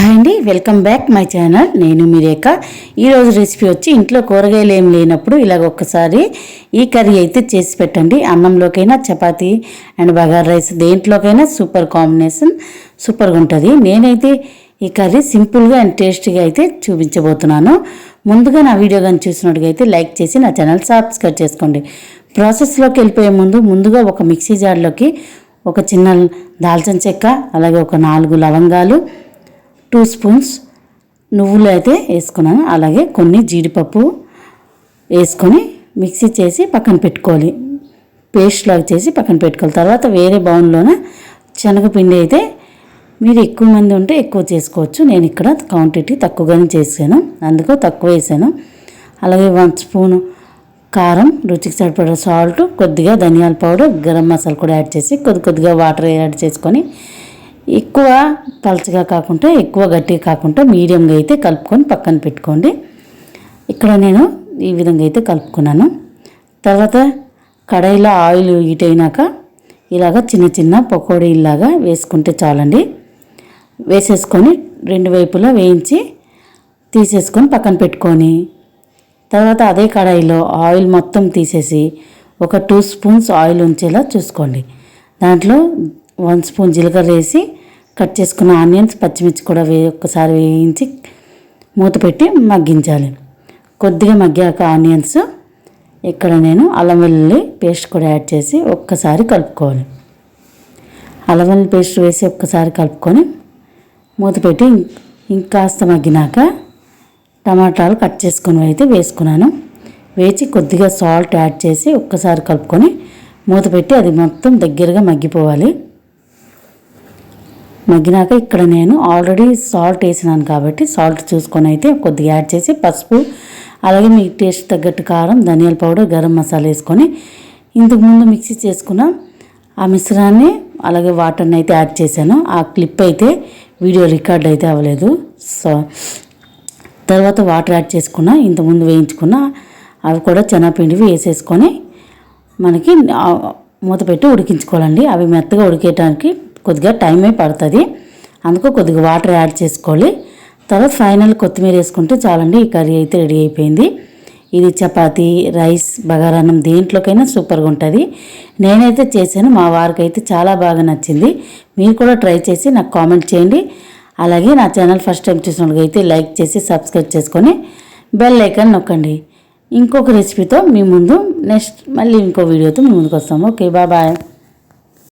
Hi అండి welcome back my channel. నేను మీరేక ఈరోజు రెసిపీ వచ్చి ఇంట్లో కూరగాయలు ఏం లేనప్పుడు ఇలాగ ఒక్కసారి ఈ కర్రీ అయితే చేసి పెట్టండి. అన్నంలోకైనా చపాతీ అండ్ బగార్ రైస్ దేంట్లోకైనా సూపర్ కాంబినేషన్ సూపర్గా ఉంటుంది. నేనైతే ఈ కర్రీ సింపుల్గా అండ్ టేస్టీగా అయితే చూపించబోతున్నాను. ముందుగా నా వీడియో కానీ చూసినట్టుగా అయితే లైక్ చేసి నా ఛానల్ సబ్స్క్రైబ్ చేసుకోండి. ప్రాసెస్లోకి వెళ్ళిపోయే ముందు ముందుగా ఒక మిక్సీ జార్లోకి ఒక చిన్న దాల్చిన చెక్క అలాగే ఒక నాలుగు లవంగాలు టూ స్పూన్స్ నువ్వులు అయితే వేసుకున్నాను. అలాగే కొన్ని జీడిపప్పు వేసుకొని మిక్సీ చేసి పక్కన పెట్టుకోవాలి. పేస్ట్ లాగా చేసి పక్కన పెట్టుకోవాలి. తర్వాత వేరే బౌన్లోన శనగపిండి అయితే మీరు ఎక్కువ మంది ఉంటే ఎక్కువ చేసుకోవచ్చు. నేను ఇక్కడ క్వాంటిటీ తక్కువగానే చేశాను. అందుకు తక్కువ వేసాను. అలాగే వన్ స్పూన్ కారం రుచికి సరిపడే సాల్ట్ కొద్దిగా ధనియాల పౌడర్ గరం మసాలా కూడా యాడ్ చేసి కొద్ది కొద్దిగా వాటర్ యాడ్ చేసుకొని ఎక్కువ పలచగా కాకుండా ఎక్కువ గట్టిగా కాకుండా మీడియంగా అయితే కలుపుకొని పక్కన పెట్టుకోండి. ఇక్కడ నేను ఈ విధంగా అయితే కలుపుకున్నాను. తర్వాత కడాయిలో ఆయిల్ హీట్ అయినాక ఇలాగ చిన్న చిన్న పకోడీలాగా వేసుకుంటే చాలండి. వేసేసుకొని రెండు వైపులా వేయించి తీసేసుకొని పక్కన పెట్టుకొని తర్వాత అదే కడాయిలో ఆయిల్ మొత్తం తీసేసి ఒక టూ స్పూన్స్ ఆయిల్ ఉంచేలా చూసుకోండి. దాంట్లో వన్ స్పూన్ జీలకర్ర వేసి కట్ చేసుకున్న ఆనియన్స్ పచ్చిమిర్చి కూడా వే ఒక్కసారి వేయించి మూత పెట్టి మగ్గించాలి. కొద్దిగా మగ్గాక ఆనియన్స్ ఇక్కడ నేను అల్లం వెల్లుల్లి పేస్ట్ కూడా యాడ్ చేసి ఒక్కసారి కలుపుకోవాలి. అల్లం వెల్లుల్లి పేస్ట్ వేసి ఒక్కసారి కలుపుకొని మూత పెట్టి ఇంకాస్త మగ్గినాక టమాటాలు కట్ చేసుకొని అయితే వేసుకున్నాను. వేసి కొద్దిగా సాల్ట్ యాడ్ చేసి ఒక్కసారి కలుపుకొని మూత పెట్టి అది మొత్తం దగ్గరగా మగ్గిపోవాలి. మగ్గినాక ఇక్కడ నేను ఆల్రెడీ సాల్ట్ వేసినాను కాబట్టి సాల్ట్ చూసుకొని అయితే కొద్దిగా యాడ్ చేసి పసుపు అలాగే మీ టేస్ట్ తగ్గట్టు కారం ధనియాల పౌడర్ గరం మసాలా వేసుకొని ఇంతకుముందు మిక్సీ చేసుకున్న ఆ మిశ్రాన్ని అలాగే వాటర్ని అయితే యాడ్ చేశాను. ఆ క్లిప్ అయితే వీడియో రికార్డ్ అయితే అవ్వలేదు. సో తర్వాత వాటర్ యాడ్ చేసుకున్న ఇంతకుముందు వేయించుకున్న అవి కూడా శనగపిండివి వేసేసుకొని మనకి మూత పెట్టి ఉడికించుకోవాలండి. అవి మెత్తగా ఉడికేయడానికి కొద్దిగా టైమే పడుతుంది. అందుకు కొద్దిగా వాటర్ యాడ్ చేసుకోవాలి. తర్వాత ఫైనల్ కొత్తిమీర వేసుకుంటే చాలండి ఈ కర్రీ అయితే రెడీ అయిపోయింది. ఇది చపాతీ రైస్ బగారాన్నం దేంట్లోకైనా సూపర్గా ఉంటుంది. నేనైతే చేశాను మా వారికి అయితే చాలా బాగా నచ్చింది. మీరు కూడా ట్రై చేసి నాకు కామెంట్ చేయండి. అలాగే నా ఛానల్ ఫస్ట్ టైం చూసిన అయితే లైక్ చేసి సబ్స్క్రైబ్ చేసుకొని బెల్ ఐకాన్ నొక్కండి. ఇంకొక రెసిపీతో మీ ముందు నెక్స్ట్ మళ్ళీ ఇంకో వీడియోతో మీ ముందుకు వస్తాము. Okay bye.